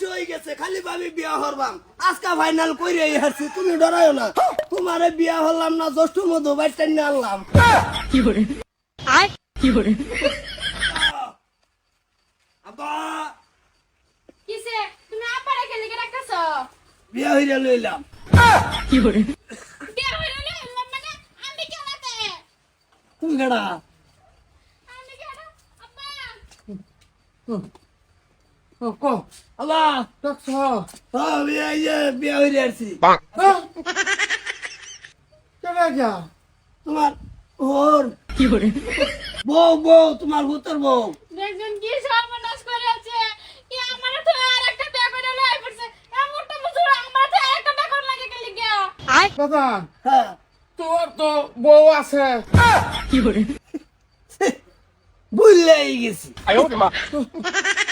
বয়স হয়ে গেছে খালি ভাবি বিয়া হরবাম। আজকা ফাইনাল কইরে হারছি তুমি ডরাইও না। তোমারে বিয়া হলাম না জ্যৈষ্ঠ মধু বাইটা নিয়ে আনলাম। আব্বা। কিসে? তুমি আপারে খেলে কে রাখতেছ বিয়া হইরা লইলাম বিয়ে হইল না এলাম মানে আমি কেলাতে? তুমি কেডা? আমি কেডা? আব্বা। কো আল্লাহ দেখছ হ্যাঁ বিয়া এই যে বিয়া হইরা আসছি কেনা যা তোমার ওর বউ বউ তোমার ভূতর বউ দেখছেন কি সর্বনাশ করে আছে কি আমার তো আর একটা বিয়ে করে লই পড়ছে এমনটা বুঝুর আমার তো আর একটা বিয়ে করে লাগে গেলি গিয়া দাদা হ্যাঁ তোর তো বউ আছে বুঝলেই গেছি বয়স হয়েছে না হলা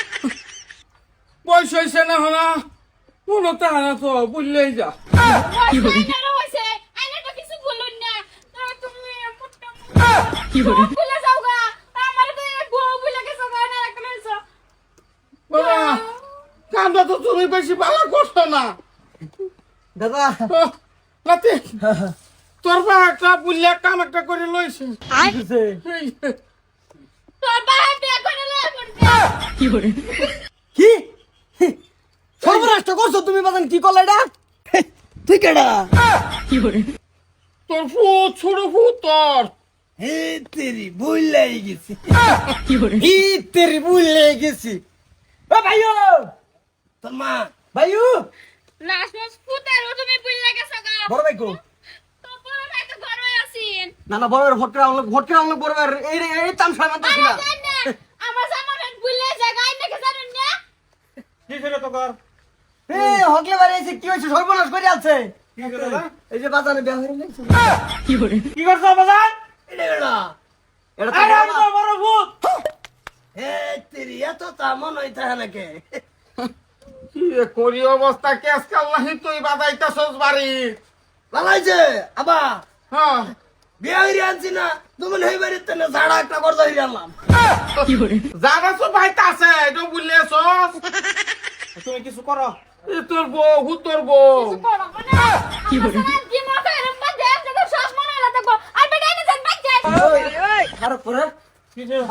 মনে তো না তো বুঝলেই যা। আইনারও তো কিছু বলুন না। তো তুমি বেশি ভালো করছ না। দাদা। নাতি তোর বা একটা কাম একটা করে লইছে। তোর কি? সর্বনাষ্ট করছ? তুমি বাজান কি করলে এটা? তুই কেডা? তোর ফুট ছোট ফুট তোর। হে তেরি বুঝলেই গেছি। ই তেরি বুঝলে গেছি। ও ভাইও তোর মা ভাইও নাচ নাচ ফুটারও তুমি বুঝলে গেছো গা। বড় ভাই কো? তো তো না না বড় ভোট করা হলো ভোট করা হলো বড় ভাই এই এই তো ছিল না আমার জামাই বুঝলে জায়গায় নাকি জানেন না? এই হকলে বাড়ি এসে কি হয়েছে? সর্বনাশ করে আছে এই যে বাজারে বিয়া হয়ে গেছে কি করছ বাজার? এটা এটা আরে আমি। তো বড় ভূত। হে তেরি এত তা মন হইতে নাকি? কি এ করি অবস্থা কেস কাল্লাহি তুই বাজাইতাছস বাড়ি। লালাইছে আবা। হ্যাঁ। বিয়া হইরে আনছি না তুমি হই বাড়িতে না ঝাড়া একটা করতে হইরে আনলাম। জাগা তো ভাইতা আছে এটা তুমি কিছু করো। এ তোর বউ হুত তোর বউ। কি বলে? কি মনে দেখো।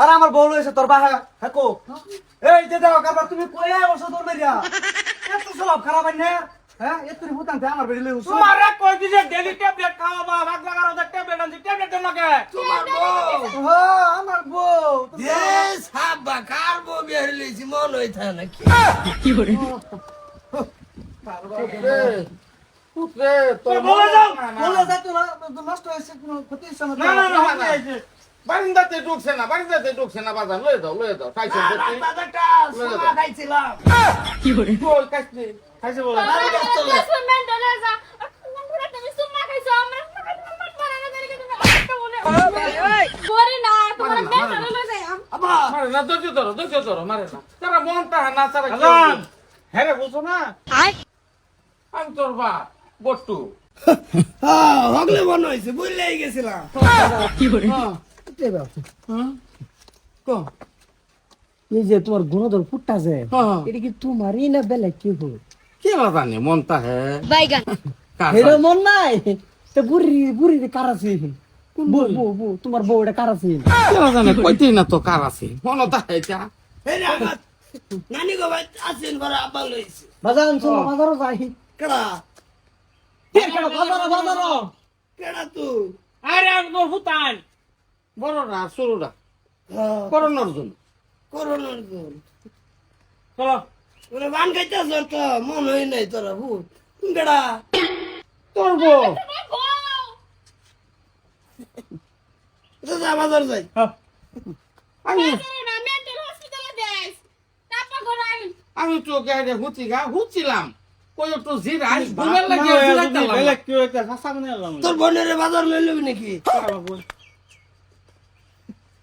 আর আমার বউ লইছে তোর বাহা। হাকো এই যে দাও কারবার তুমি কই বসো তোর মেরিয়া এত সব খারাপ হয় না? হ্যাঁ এত ভূতান আমার বেড়ি লই উসো তোমারে কই দিছে ডেলি ট্যাবলেট খাওয়াবা ভাগ লাগার ওদের ট্যাবলেট আনছি ট্যাবলেট দেন নাকি তোমার বউ। হ্যাঁ আমার বউ কার লইছি মন হইতে নাকি? তোর বারিন্দাতে ঢুকছে না বারিন্দাতে ঢুকছে না বাজার লয়ে দাও লয়ে দাও খাইছে ধরো ধরো মারে না। তারা মনটা না তারা হ্যাঁ রে বুঝছ না আমি তোর বা বট্টু। হ্যাঁ হগলে মন হইছে বুঝলেই গেছিলাম। এই যে তোমার গুণধর ফুটটা আছে হ্যাঁ। এটা কি তোমারই না বেলে কি হো কে বাজানে মনটা হে। বাইগান। এটা মন নাই। তো বুড়ি বুড়ি কার আছে? বউ বউ বউ তোমার বউ এটা কার আছে? কে বাজানে কইতেই না তো কার আছে। মনটা হে যা এই রে আবার নানি গো ভাই আছেন ঘরে আব্বা লইছে। বাজার চলো বাজারও যাই। কেডা? বাজারও বাজারও কেডা তুই? আরে আমি তোর ভুতান। বড়রা সরুরা হ্যাঁ। করোনার জন্য। করোনার জন্য। চলো। ওরে বান খাইতেছ তো মন হই নাই তোরা ভূত। কেডা? তোর বউ। যা বাজার যাই। আমি না আইন। আমি তো গাড়ি হুচি গা হুচিলাম তোর বোনের বাজার লই লবি নাকি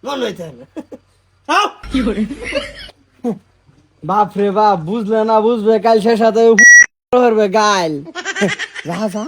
মন না বাপ রে বাপ বুঝলে না বুঝবে কাল সে সাথে গাল গাইল যা